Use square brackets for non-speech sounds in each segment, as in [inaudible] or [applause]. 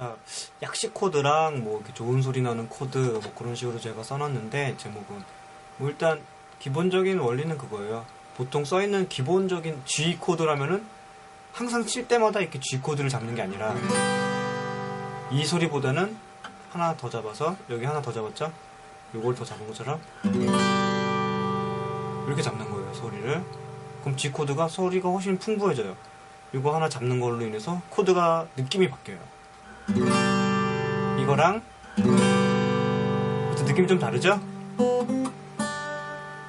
자, 약식 코드랑 뭐 이렇게 좋은 소리 나는 코드 뭐 그런 식으로 제가 써놨는데 제목은 뭐 일단 기본적인 원리는 그거예요. 보통 써있는 기본적인 G 코드라면은 항상 칠 때마다 이렇게 G 코드를 잡는 게 아니라 이 소리보다는 하나 더 잡아서 여기 하나 더 잡았죠? 요걸 더 잡은 것처럼 이렇게 잡는 거예요 소리를 그럼 G 코드가 소리가 훨씬 풍부해져요 이거 하나 잡는 걸로 인해서 코드가 느낌이 바뀌어요 이거랑 느낌이 좀 다르죠?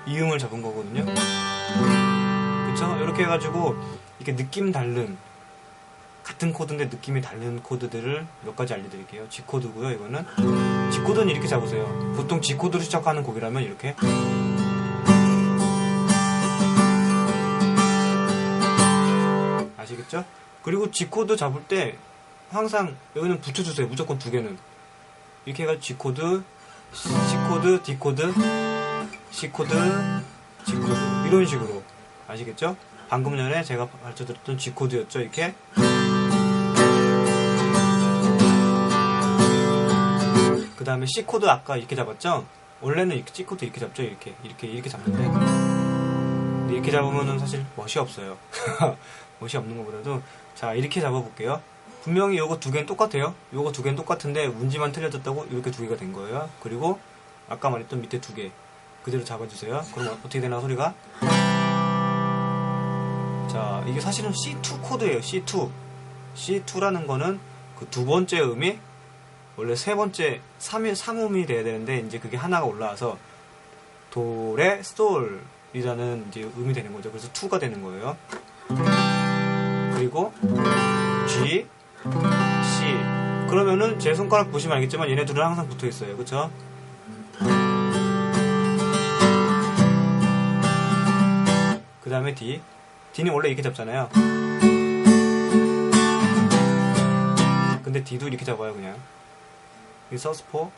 이음을 잡은 거거든요 그쵸? 이렇게 해가지고 이렇게 느낌 다른 같은 코드인데 느낌이 다른 코드들을 몇 가지 알려드릴게요 G 코드고요 이거는 G 코드는 이렇게 잡으세요 보통 G 코드로 시작하는 곡이라면 이렇게 아시겠죠? 그리고 G 코드 잡을 때 항상 여기는 붙여주세요. 무조건 두 개는. 이렇게 해가지고 G 코드, C 코드, D 코드, C 코드, G 코드 이런 식으로 아시겠죠? 방금 전에 제가 가르쳐드렸던 G 코드였죠. 이렇게. 그 다음에 C 코드 아까 이렇게 잡았죠? 원래는 이렇게 C 코드 이렇게 잡죠. 이렇게 이렇게 이렇게 잡는데 이렇게 잡으면은 사실 멋이 없어요. [laughs] 멋이 없는 것보다도 자 이렇게 잡아볼게요. 분명히 요거 두 개는 똑같아요. 요거 두 개는 똑같은데 운지만 틀려졌다고 이렇게 두 개가 된 거예요. 그리고 아까 말했던 밑에 두 개 그대로 잡아주세요. 그럼 어떻게 되나 소리가? 자 이게 사실은 C2 코드예요. C2 C2라는 거는 그 두 번째 음이 원래 세 번째 3일 3음이 돼야 되는데 이제 그게 하나가 올라와서 도레 솔이라는 이제 음이 되는 거죠. 그래서 2가 되는 거예요. 그리고 G, C. 그러면은 제 손가락 보시면 알겠지만 얘네 둘은 항상 붙어 있어요. 그쵸? 그 다음에 D. D는 원래 이렇게 잡잖아요. 근데 D도 이렇게 잡아요, 그냥. 이 서스포.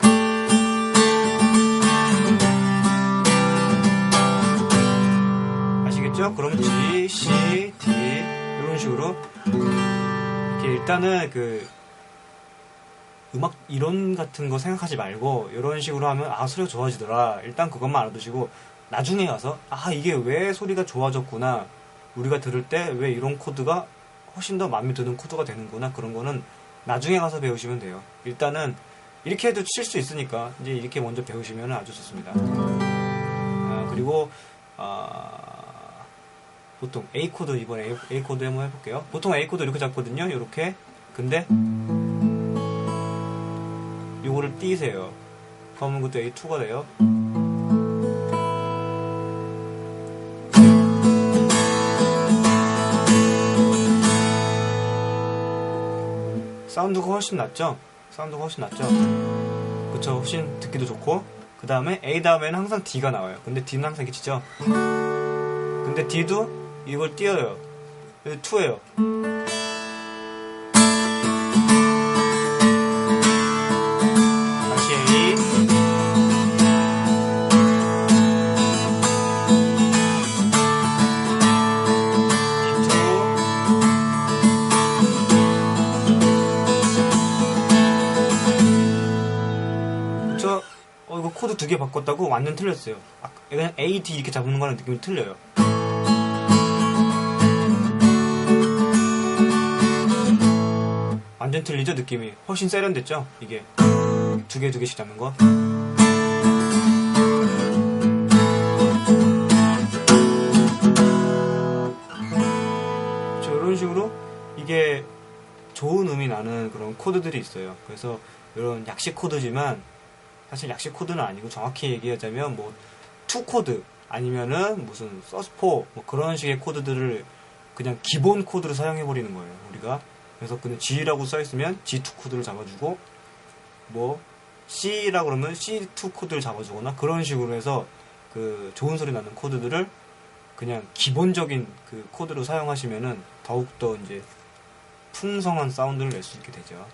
아시겠죠? 그럼 G, C, D. 이런 식으로. 일단은 그 음악 이론 같은 거 생각하지 말고 이런 식으로 하면 아 소리가 좋아지더라. 일단 그것만 알아두시고 나중에 가서 아 이게 왜 소리가 좋아졌구나. 우리가 들을 때 왜 이런 코드가 훨씬 더 마음에 드는 코드가 되는구나. 그런 거는 나중에 가서 배우시면 돼요. 일단은 이렇게 해도 칠 수 있으니까 이제 이렇게 먼저 배우시면 아주 좋습니다. 아, 그리고 아, 보통 A 코드 이번에 A, 코드 한번 해볼게요. 보통 A 코드 이렇게 잡거든요. 이렇게. 근데 요거를 띄세요. 그러면 그것도 A2가 돼요. 사운드가 훨씬 낫죠? 사운드가 훨씬 낫죠? 그쵸? 훨씬 듣기도 좋고. 그 다음에 A 다음에는 항상 D가 나와요. 근데 D는 항상 이렇게 치죠? 근데 D도 이걸 띄어요. 2예요. 다시 A. D2. 저, 어, 이거 코드 두 개 바꿨다고 완전 틀렸어요. 아, 그냥 A, D 이렇게 잡는 거랑 느낌이 틀려요. 완전 틀리죠? 느낌이. 훨씬 세련됐죠? 이게. 두 개 두 개씩 잡는 거. 저 이런 식으로 이게 좋은 음이 나는 그런 코드들이 있어요. 그래서 이런 약식 코드지만 사실 약식 코드는 아니고 정확히 얘기하자면 뭐 투 코드 아니면은 무슨 서스포 뭐 그런 식의 코드들을 그냥 기본 코드로 사용해 버리는 거예요 우리가 그래서 그냥 G라고 써 있으면 G2 코드를 잡아주고 뭐 C라고 그러면 C2 코드를 잡아주거나 그런 식으로 해서 그 좋은 소리 나는 코드들을 그냥 기본적인 그 코드로 사용하시면은 더욱더 이제 풍성한 사운드를 낼 수 있게 되죠.